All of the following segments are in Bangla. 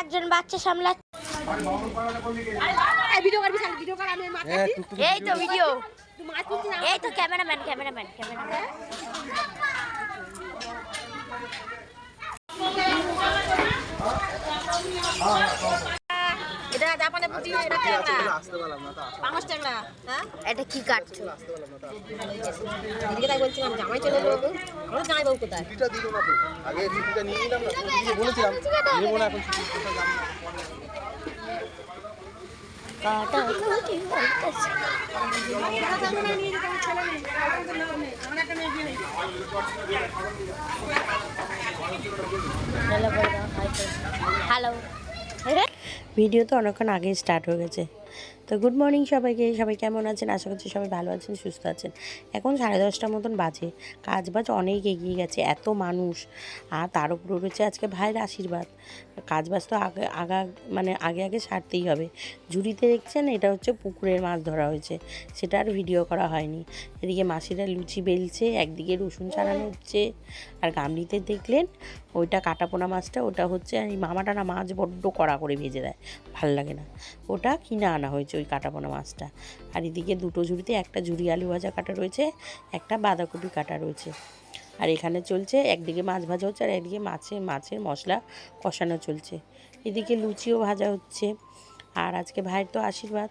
একজন বাচ্চা সামলাচ্ছে। এই তো ভিডিও এই তো ক্যামেরাম্যান ক্যামেরাম্যান ক্যামেরাম্যান। এটা জাপানে পুটি এটা ট্যাংরা। আসতে পারলাম না ট্যাংরা হ্যাঁ? এটা কি কাটছো না এদিকে তাই বলছিলাম জামাই চলে এলো বাবু আমার জামাই বাবু কোথায়? ছুটিটা দিল না তো আগে ছুটিটা নিয়ে নিলাম না তুমি বলেছিলাম নেব না এখন ছুটি কোথাও যাব না। কাটা কুটি বলতেছে। হ্যালো। ভিডিও তো অনেকক্ষণ আগেই স্টার্ট হয়ে গেছে। তো গুড মর্নিং সবাইকে। সবাই কেমন আছেন? আশা করছি সবাই ভালো আছেন, সুস্থ আছেন। এখন সাড়ে দশটার মতন বাজে। কাজ বাজ অনেক এগিয়ে গেছে, এত মানুষ। আর তার উপর রয়েছে আজকে ভাইয়ের আশীর্বাদ। কাজ বাজ তো আগে, আগা মানে আগে আগে সারতেই হবে। ঝুড়িতে দেখছেন? এটা হচ্ছে পুকুরের মাছ ধরা হয়েছে। সেটা আর ভিডিও করা হয়নি। এদিকে মাসিরা লুচি বেলছে, একদিকে রসুন ছাড়ানো হচ্ছে। আর গামলিতে দেখলেন, ওইটা কাটাপোনা মাছটা, ওটা হচ্ছে এই মামাটা না মাছ বড্ড কড়া করে ভেজে দেয়। ভালো লাগে না। ওটা কিনে আনা হয়েছে। ওই কাটাপোনা মাছটা। আর এদিকে দুটো ঝুড়িতে একটা ঝুড়ি আলু ভাজা কাটা রয়েছে, একটা বাঁধাকপি কাটা রয়েছে। আর এখানে চলছে, একদিকে মাছ ভাজা হচ্ছে আর একদিকে মাছে, মাছের মশলা কষানো চলছে। এদিকে লুচিও ভাজা হচ্ছে। আর আজকে ভাইয়ের তো আশীর্বাদ।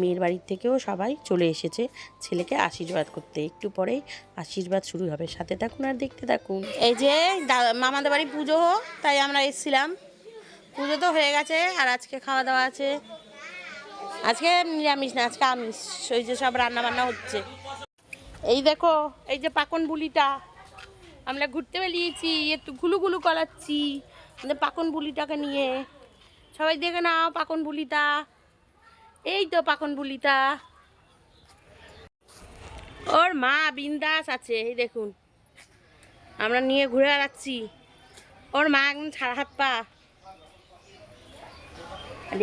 মেয়ের বাড়ির থেকেও সবাই চলে এসেছে ছেলেকে আশীর্বাদ করতে। একটু পরেই আশীর্বাদ শুরু হবে। সাথে থাকুন আর দেখতে থাকুন। এই যে মামাদের বাড়ি পুজো তাই আমরা এসেছিলাম। পুজো তো হয়ে গেছে আর আজকে খাওয়া দাওয়া আছে। আজকে নিরামিষ না, আজকে আমিষ, ওই যে সব রান্না বান্না হচ্ছে। এই দেখো, এই যে পাকন বুলিটা, আমরা ঘুরতে বেরিয়েছি, একটু গুলু গুলু করাচ্ছি, আমাদের পাকন বুলিটাকে নিয়ে। সবাই দেখে নাও পাকন বুলিটা। এই তো পাকন বুলিটা। ওর মা বিন্দাস আছে, এই দেখুন। আমরা নিয়ে ঘুরে বেড়াচ্ছি। ওর মা একদম ছাড়া হাত পা।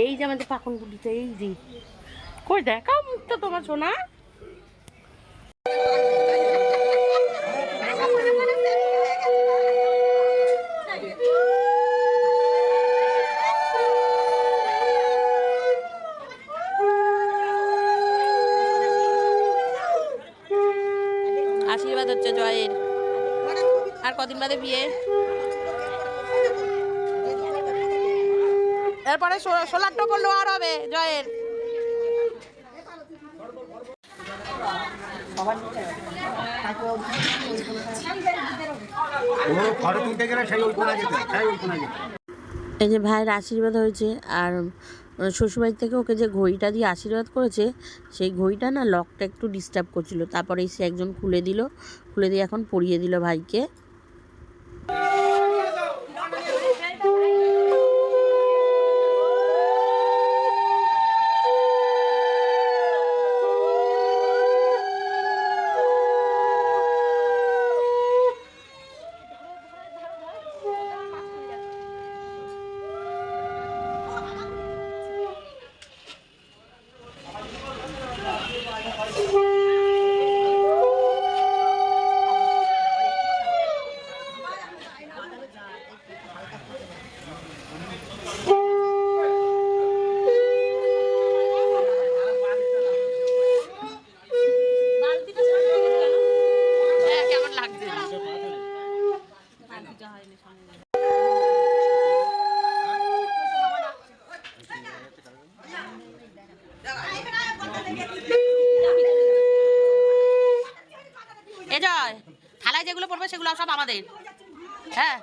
এই যে আমাদের পাখন বুলিটা এই যে। কই দেখাও মুখটা তোমার সোনা। আশীর্বাদ হচ্ছে জয়ের। আর কদিন বাদে বিয়ে। এরপরে সো- সোলার টোপর লোয়ার হবে জয়ের। ঘরে তুলতে গেলে সেই ওই যেতে সেই ওই যেতে এই যে ভাইয়ের আশীর্বাদ হয়েছে আর শ্বশুরবাড়ি থেকে ওকে যে ঘড়িটা দিয়ে আশীর্বাদ করেছে সেই ঘড়িটা না লকটা একটু ডিস্টার্ব করছিল। তারপরে সে একজন খুলে দিল খুলে দিয়ে এখন পরিয়ে দিল ভাইকে হ্যাঁ কেমন লাগছে এ জয় থালায় যেগুলো পড়বে সেগুলো সব আমাদের। হ্যাঁ।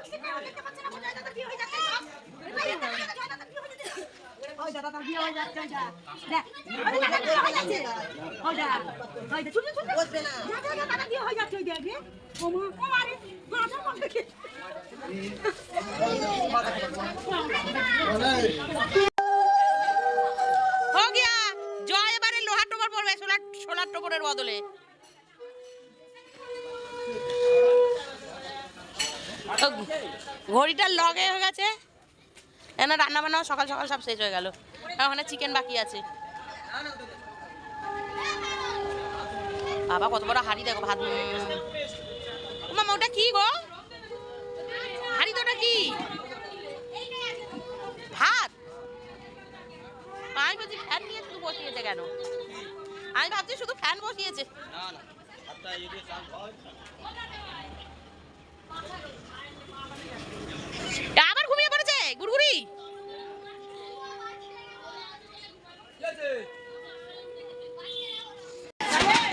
জয় এবারে লোহার টোপর পড়বে সোলার সোলার টোপরের বদলে। ঘড়িটা লগে হয়ে গেছে। এখানে রান্না বান্না সকাল সকাল সব শেষ হয়ে গেল। ওখানে চিকেন বাকি আছে। বাবা, কত বড় হাড়ি দেখো, ভাত মামা, ওটা কি গো? হাড়ি তো ওটা কি? ভাত? আমি বলছি ফ্যান নিয়ে শুধু বসিয়েছে কেন? আমি ভাবছি শুধু ফ্যান বসিয়েছে। না না আবার ঘুমিয়ে পড়েছে গুড়গুড়ি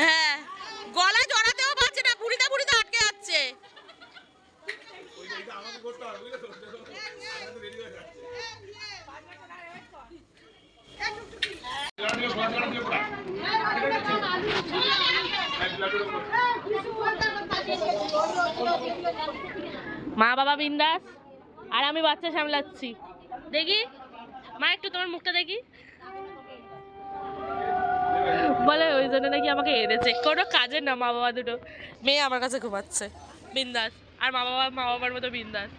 হ্যাঁ গলা জড়াতেও পারছে না বুড়িতে বুড়িতে আটকে যাচ্ছে। মা বাবা বিন্দাস। আর আমি বাচ্চা সামলাচ্ছি। দেখি? মা, একটু তোমার মুখটা দেখি। বলে ওই জন্য নাকি আমাকে এনেছে। কোনো কাজের না মা বাবা দুটো। মেয়ে আমার কাছে ঘুমাচ্ছে। বিন্দাস। আর মা বাবা, মা বাবার মতো বিন্দাস।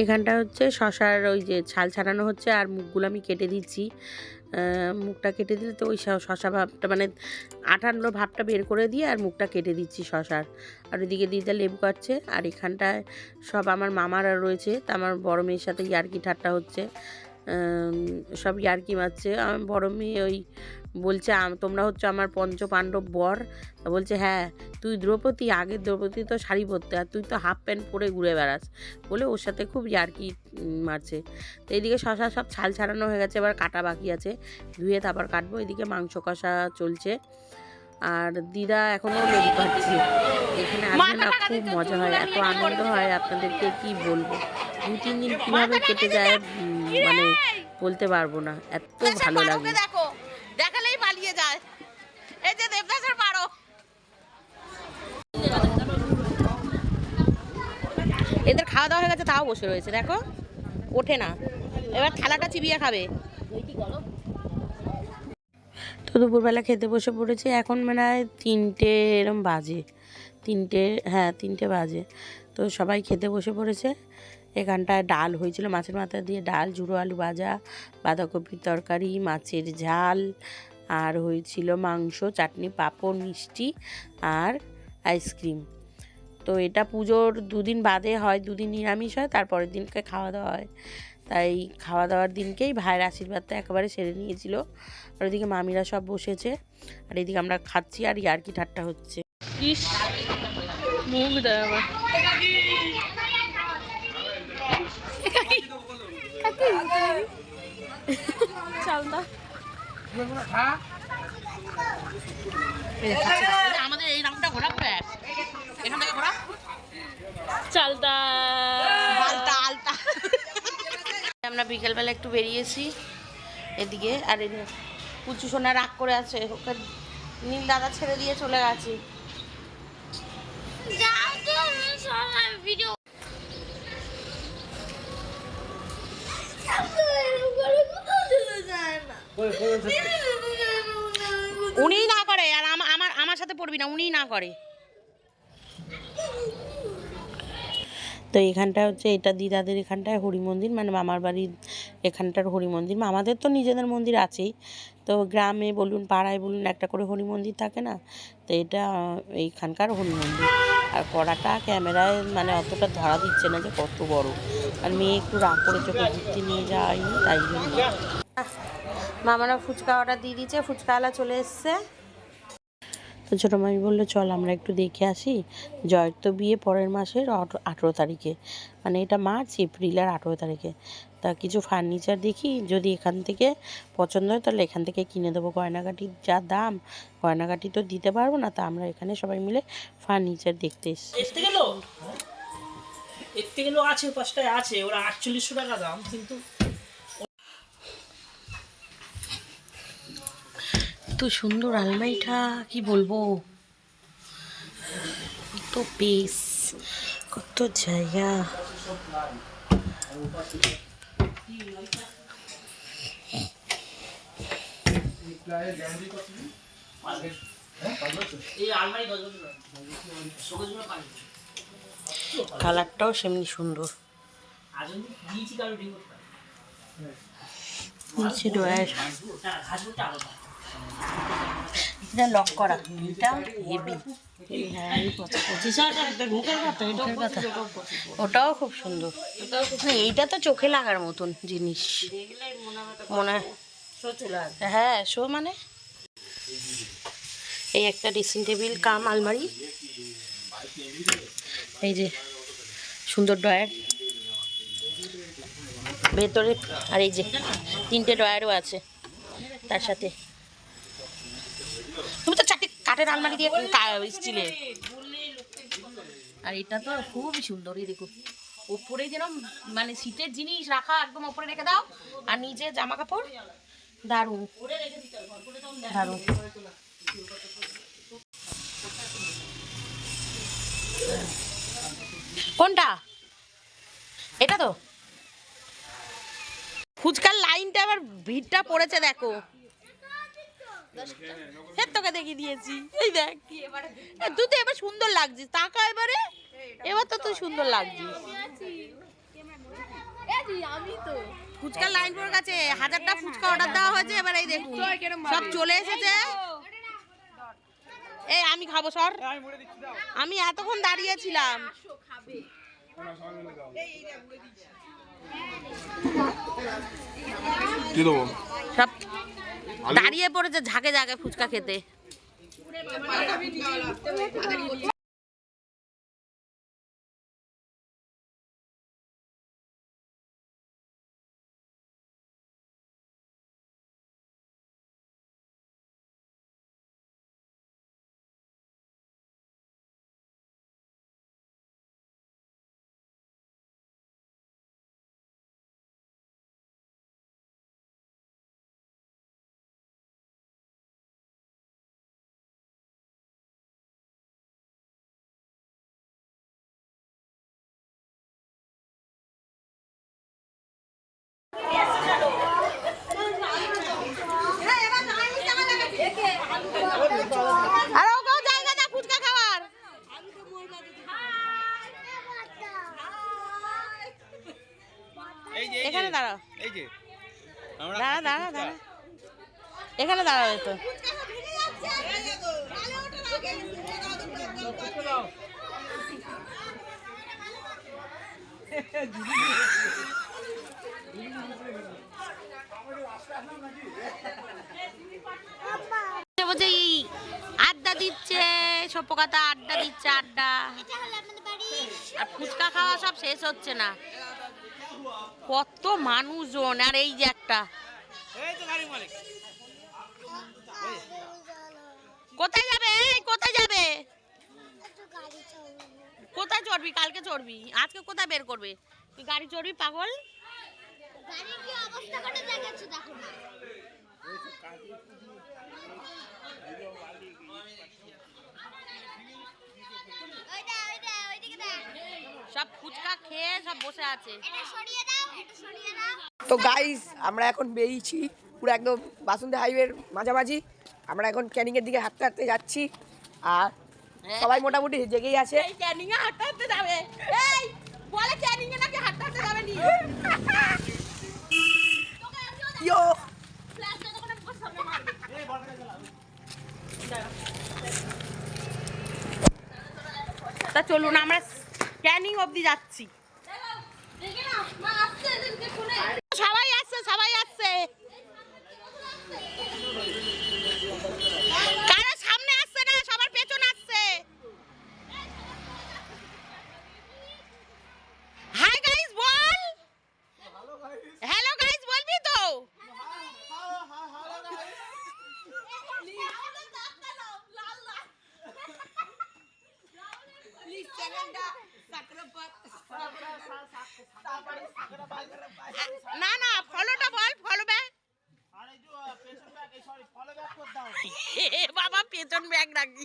এখানটা হচ্ছে শশার ওই যে ছাল ছাড়ানো হচ্ছে আর মুখগুলো আমি কেটে দিচ্ছি। মুখটা কেটে দিলে তো ওই শশা ভাবটা মানে আঠান্ন ভাবটা বের করে দিয়ে আর মুখটা কেটে দিচ্ছি শশার। আর ওইদিকে দিদা লেবু কাটছে আর এখানটায় সব আমার মামারা রয়েছে, তা আমার বড় মেয়ের সাথে ইয়ার্কি ঠাট্টা হচ্ছে। সব ইয়ার্কি মারছে। আমার বড় মেয়ে ওই বলছে তোমরা হচ্ছে আমার পঞ্চ পাণ্ডব বর বলছে হ্যাঁ তুই দ্রৌপদী আগের দ্রৌপদী তো শাড়ি পরতে আর তুই তো হাফ প্যান্ট পরে ঘুরে বেড়াস। বলে ওর সাথে খুব ইয়ার্কি মারছে। তো এইদিকে শশা সব ছাল ছাড়ানো হয়ে গেছে এবার কাটা বাকি আছে। ধুয়ে তারপর কাটবো এদিকে মাংস কষা চলছে। আর দিদা এখনও লেবু কাটছে এখানে আসলে না খুব মজা হয় এত আনন্দ হয় আপনাদেরকে কি বলব? দু তিন দিন কীভাবে কেটে যায় মানে বলতে পারব না এত ভালো লাগে দেখো দেখালেই পালিয়ে যায় এদের খাওয়া দাওয়া হয়ে গেছে, তাও বসে রয়েছে, দেখো। ওঠে না। এবার থালাটা চিবিয়ে খাবে। তো দুপুরবেলা খেতে বসে পড়েছি, এখন মানে তিনটে এরম বাজে। তিনটে হ্যাঁ তিনটে বাজে। তো সবাই খেতে বসে পড়েছে। এখানটায় ডাল হয়েছিল, মাছের মাথা দিয়ে ডাল, ঝুড়ো আলু ভাজা, বাঁধাকপির তরকারি, মাছের ঝাল আর হয়েছিল মাংস চাটনি পাঁপড় মিষ্টি আর আইসক্রিম। তো এটা পুজোর দুদিন বাদে হয় দুদিন নিরামিষ হয় তারপরের দিনকে খাওয়া দাওয়া হয়। তাই খাওয়া দাওয়ার দিনকেই ভাইয়ের আশীর্বাদটা একেবারে সেরে নিয়েছিল। আর ওদিকে মামিরা সব বসেছে। আর এদিকে আমরা খাচ্ছি আর ইয়ার্কি ঠাট্টা হচ্ছে। ইস মুখ দেয় আমার। আমাদের এই রাউন্ডটা ঘোরা ব্যাস এখান থেকে ঘোরা। চালদা আলতা আলতা আমরা বিকেলবেলা একটু বেরিয়েছি এদিকে আর পুচু সোনা রাগ করে আছে ওকে নীল দাদা ছেড়ে দিয়ে চলে গেছে। উনিই না করে আর আমা- আমার আমার সাথে পড়বি না উনিই না করে। তো এখানটা হচ্ছে এটা দিদাদের এখানটায় হরি মন্দির মানে মামার বাড়ির এখানটার হরি মন্দির। মামাদের তো নিজেদের মন্দির আছেই। তো গ্রামে বলুন পাড়ায় বলুন একটা করে হরি মন্দির থাকে না? তো এটা এইখানকার হরি মন্দির। আর কড়াটা ক্যামেরায় মানে অতটা ধরা দিচ্ছে না যে কত বড়। আর মেয়ে একটু রাগ করে চোখে ঘুরতে নিয়ে যাওয়াইনি তাই জন্য। মামারা ফুচকা অর্ডার দিয়ে দিয়েছে ফুচকাওয়ালা চলে এসছে। তো ছোটো মামি বলল চল আমরা একটু দেখে আসি। জয়ের তো বিয়ে পরের মাসের আঠেরো তারিখে। মানে এটা মার্চ এপ্রিল আর আঠেরো তারিখে। তা কিছু ফার্নিচার দেখি যদি এখান থেকে পছন্দ হয় তাহলে এখান থেকে কিনে দেবো। গয়নাগাটির যা দাম গয়নাগাটি তো দিতে পারব না তা আমরা এখানে সবাই মিলে ফার্নিচার দেখতে এসেছি। এর থেকে আছে পাঁচটায় আছে। ওরা আটচল্লিশশো টাকা দাম কিন্তু এত সুন্দর আলমারিটা কি বলব? কত পেস কত জায়গা। কালারটাও সেমনি সুন্দর। নিচে ডয়ার এটা লক করা। এটা হেভি ওটাও খুব সুন্দর। এইটা তো চোখে লাগার মতন জিনিস। মনে হয় শো মানে? এই একটা ড্রেসিং টেবিল কাম, আলমারি। এই যে সুন্দর ডয়ার ভেতরে আর এই যে তিনটে ডয়ারও আছে তার সাথে। কাঠের আলমারি দিয়ে স্টিলের। আর এটা তো খুবই সুন্দর দেখো। ওপরে যেরকম মানে শীতের জিনিস রাখা, একদম ওপরে রেখে দাও। আর নিচে জামা কাপড়, দারুণ। দারুণ। কোনটা? এটা তো। ফুচকার লাইনটা আবার ভিড়টা পড়েছে, দেখো। হ্যাঁ তোকে দেখিয়ে দিয়েছি। এই দেখ। এ, তুই তো এবার সুন্দর লাগছিস। তাকা এবারে। এবার তো তুই সুন্দর লাগছিস। আমি তো ফুচকার লাইন পড়ে গেছে হাজারটা ফুচকা অর্ডার দেওয়া হয়েছে। এবার এই দেখুন সব চলে এসেছে। এই আমি খাব সর। আমি এতক্ষণ দাঁড়িয়েছিলাম। কি দেবো? সব দাঁড়িয়ে পড়েছে ঝাঁকে ঝাঁকে ফুচকা খেতে। এখানে দাঁড়াবে তো। আড্ডা দিচ্ছে সভ্যকথা আড্ডা দিচ্ছে, আড্ডা। আর ফুচকা খাওয়া সব শেষ হচ্ছে না। কত মানুষজন, আর এই যে একটা। কোথায় যাবে? কোথায় যাবে? কোথায় চড়বি? কালকে চড়বি। আজকে কোথায় বের করবে? তুই গাড়ি চড়বি, পাগল? সব ফুচকা খেয়ে সব বসে আছে। তো গাইস আমরা এখন বেরিয়েছি পুরো একদম বাসন্তী হাইওয়ের মাঝামাঝি। আমরা এখন ক্যানিংয়ের দিকে হাঁটতে হাঁটতে যাচ্ছি। আর সবাই মোটামুটি জেগেই আছে। তা চলুন আমরা ক্যানিং অবধি যাচ্ছি দেখে না মা আসছে এদেরকে ফোনে সবাই আসছে সবাই আসছে কারও সামনে আসছে না সবার পেছনে আসছে হাই গাইস বল হ্যালো গাইস বলবি তো না না ফলোটা বল ফলো ব্যাক বাবা পেছন ব্যাগ রাখি